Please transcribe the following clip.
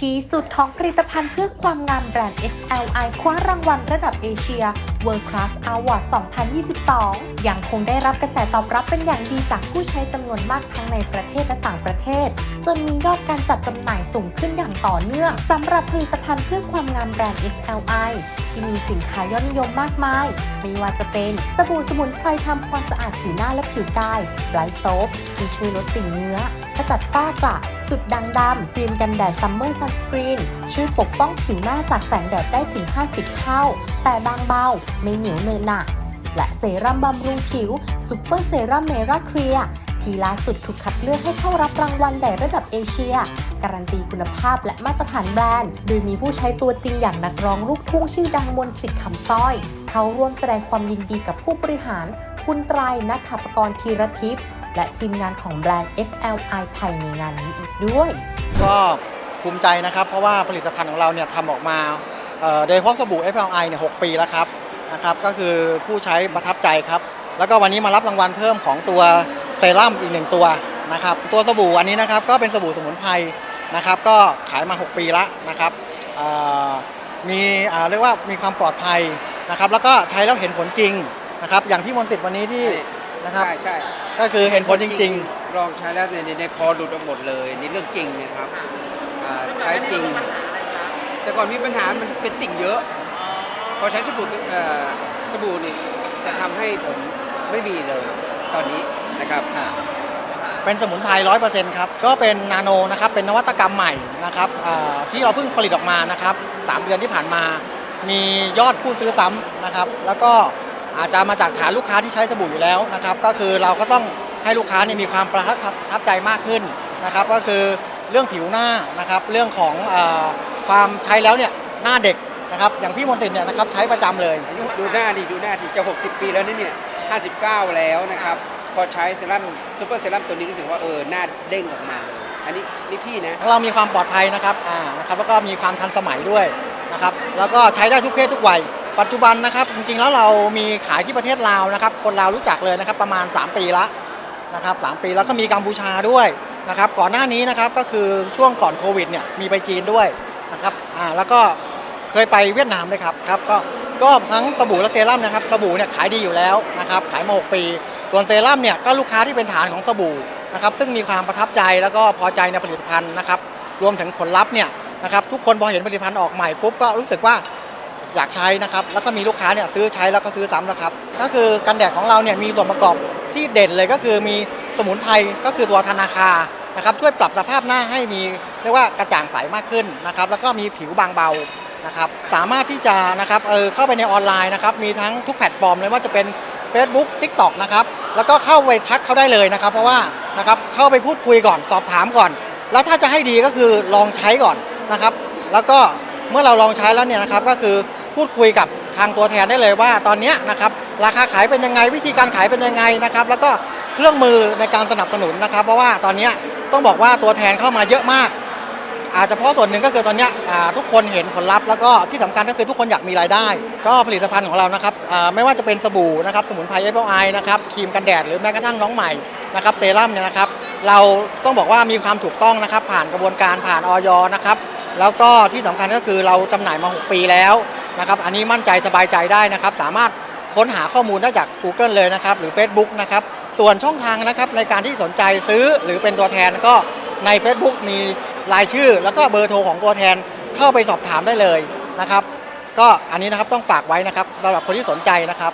ที่สุดของผลิตภัณฑ์เพื่อความงามแบรนด์ FLI คว้ารางวัลระดับเอเชีย World Class Award 2022 ยังคงได้รับกระแสตอบรับเป็นอย่างดีจากผู้ใช้จำนวนมากทั้งในประเทศและต่างประเทศ จนมียอดการจัดจำหน่ายสูงขึ้นอย่างต่อเนื่องสำหรับผลิตภัณฑ์เพื่อความงามแบรนด์ FLI ที่มีสินค้ายอดนิยมมากมาย ไม่ว่าจะเป็นสบู่สมุนไพรทำความสะอาดผิวหน้าและผิวกายไบรท์โซฟที่ช่วยลดติ่งเนื้อขจัดฝ้ากระ จุดด่างดำครีมกันแดดซัมเมอร์ซันสกรีนช่วยปกป้องผิวหน้าจากแสงแดดได้ถึง 50 เท่า แต่บางเบา ไม่เหนียวเนอะหนะและเซรั่มบำรุงผิวซูเปอร์เซรั่มเมราเคลียที่ล่าสุดถูกคัดเลือกให้เข้ารับรางวัลใหญ่ระดับเอเชีย การันตีคุณภาพและมาตรฐานแบรนด์ โดยมีผู้ใช้ตัวจริงอย่างนักร้องลูกทุ่งชื่อดังมนสิทธิ์คำสร้อย เขาร่วมแสดงความยินดีกับผู้บริหาร คุณไตรนัทปกรณ์ธีรทิพย์ และทีมงานของแบรนด์ FLI ภายในงานนี้อีกด้วย ก็ภูมิใจนะครับ เพราะว่าผลิตภัณฑ์ของเราเนี่ยทำออกมาเอ่อโดยเฉพาะสบู่ FLI เนี่ย6ปีแล้วครับนะครับ ก็คือผู้ใช้ประทับใจครับ แล้วก็วันนี้มารับรางวัลเพิ่มของตัวเซรั่มอีกหนึ่งตัวนะครับ ตัวสบู่อันนี้นะครับก็เป็นสบู่สมุนไพรนะครับ ก็ขายมา 6 ปีแล้วนะครับเอ่อมีอ่าเรียกว่ามีความปลอดภัยนะครับ แล้วก็ใช้แล้วเห็นผลจริงนะครับ อย่างพี่มนต์สิทธิ์วันนี้ที่ นะครับ ใช่ใช่ก็คือเห็นผลจริง ๆ ลองใช้แล้วในในในคอหลุดออกหมดเลยนี่เรื่องจริงนะครับอ่าใช้จริง แต่ก่อนมีปัญหามันเป็นติ่งเยอะ พอใช้สบู่เอ่อสบู่นี่จะทำให้ผมไม่มีเลยตอนนี้นะครับ เป็นสมุนไพรร้อยเปอร์เซ็นต์ครับ ก็เป็นนาโนนะครับ เป็นนวัตกรรมใหม่นะครับอ่าที่เราเพิ่งผลิตออกมานะครับสามเดือนที่ผ่านมา มียอดผู้ซื้อซ้ำนะครับ แล้วก็ อาจจะมาจากฐานลูกค้าที่ใช้สบู่อยู่แล้วนะครับ ก็คือเราก็ต้องให้ลูกค้าเนี่ยมีความประทับใจมากขึ้นนะครับ ก็คือเรื่องผิวหน้านะครับ เรื่องของอาความใช้แล้วเนี่ยหน้าเด็กนะครับ อย่างพี่มนต์สิทธิ์เนี่ยนะครับใช้ประจำเลยอายุดูหน้าดิดูหน้าดิจะ 60 ปีแล้วนี่เนี่ย 59 แล้วนะครับ พอใช้เซรั่มซูเปอร์เซรั่มตัวนี้รู้สึกว่าเออหน้าเด้งออกมา อันนี้นี่พี่นะเรามีความปลอดภัยนะครับอ่านะครับแล้วก็มีความทันสมัยด้วยนะครับ แล้วก็ใช้ได้ทุกเพศทุกวัย ปัจจุบันนะครับจริงๆแล้วเรามีขายที่ประเทศลาวนะครับ คนลาวรู้จักเลยนะครับประมาณ 3 ปีละนะครับสปีแล้วก็มีกัมพูชาด้วยนะครับก่อนหน้านี้นะครับก็คือช่วงก่อนโควิดเนี่ยมีไปจีนด้วยนะครับอ่าแล้วก็เคยไปเวียดนามด้วยครับครับก็ก็ทั้งสบู่และเซรั่มนะครับสบู่เนี่ยขายดีอยู่แล้วนะครับขายมา 6 ปี ส่วนเซรั่มเนี่ยก็ลูกค้าที่เป็นฐานของสบู่นะครับซึ่งมีความประทับใจแล้วก็พอใจในผลิตภัณฑ์นะครับรวมถึงผลลัพธ์เนี่ยนะครับทุกคนพอเห็นผลิตภัณฑ์ออกใหม่ปุ๊บก็รู้สึกว่า อยากใช้นะครับ แล้วก็มีลูกค้าเนี่ยซื้อใช้แล้วก็ซื้อซ้ำนะครับ ก็คือกันแดดของเราเนี่ยมีส่วนประกอบที่เด่นเลยก็คือมีสมุนไพรก็คือตัวธนาคานะครับช่วยปรับสภาพหน้าให้มีเรียกว่ากระจ่างใสมากขึ้นนะครับ แล้วก็มีผิวบางเบานะครับสามารถที่จะนะครับเออเข้าไปในออนไลน์นะครับมีทั้งทุกแพลตฟอร์มเลยว่าจะเป็น Facebook TikTok นะครับแล้วก็เข้าไปทักเขาได้เลยนะครับ เพราะว่านะครับเข้าไปพูดคุยก่อนสอบถามก่อน แล้วถ้าจะให้ดีก็คือลองใช้ก่อนนะครับ แล้วก็เมื่อเราลองใช้แล้วเนี่ยนะครับก็คือ พูดคุยกับทางตัวแทนได้เลยว่าตอนนี้นะครับราคาขายเป็นยังไงวิธีการขายเป็นยังไงนะครับ แล้วก็เครื่องมือในการสนับสนุนนะครับ เพราะว่าตอนนี้ต้องบอกว่าตัวแทนเข้ามาเยอะมาก อาจจะเพราะส่วนหนึ่งก็คือตอนนี้ทุกคนเห็นผลลัพธ์แล้วก็ที่สำคัญก็คือทุกคนอยากมีรายได้ ก็ผลิตภัณฑ์ของเรานะครับไม่ว่าจะเป็นสบู่นะครับสมุนไพรเอฟไอนะครับครีมกันแดดหรือแม้กระทั่งน้องใหม่นะครับเซรั่มเนี่ยนะครับ เราต้องบอกว่ามีความถูกต้องนะครับ ผ่านกระบวนการผ่านออยนะครับแล้วก็ที่สำคัญก็คือเราจำหน่ายมา 6 ปีแล้ว นะครับอันนี้มั่นใจสบายใจได้นะครับ สามารถค้นหาข้อมูลได้จาก Google เลยนะครับ หรือ Facebook นะครับ ส่วนช่องทางนะครับในการที่สนใจซื้อหรือเป็นตัวแทนก็ใน Facebook มีรายชื่อ แล้วก็เบอร์โทรของตัวแทนเข้าไปสอบถามได้เลยนะครับ ก็อันนี้นะครับต้องฝากไว้นะครับสำหรับคนที่สนใจนะครับ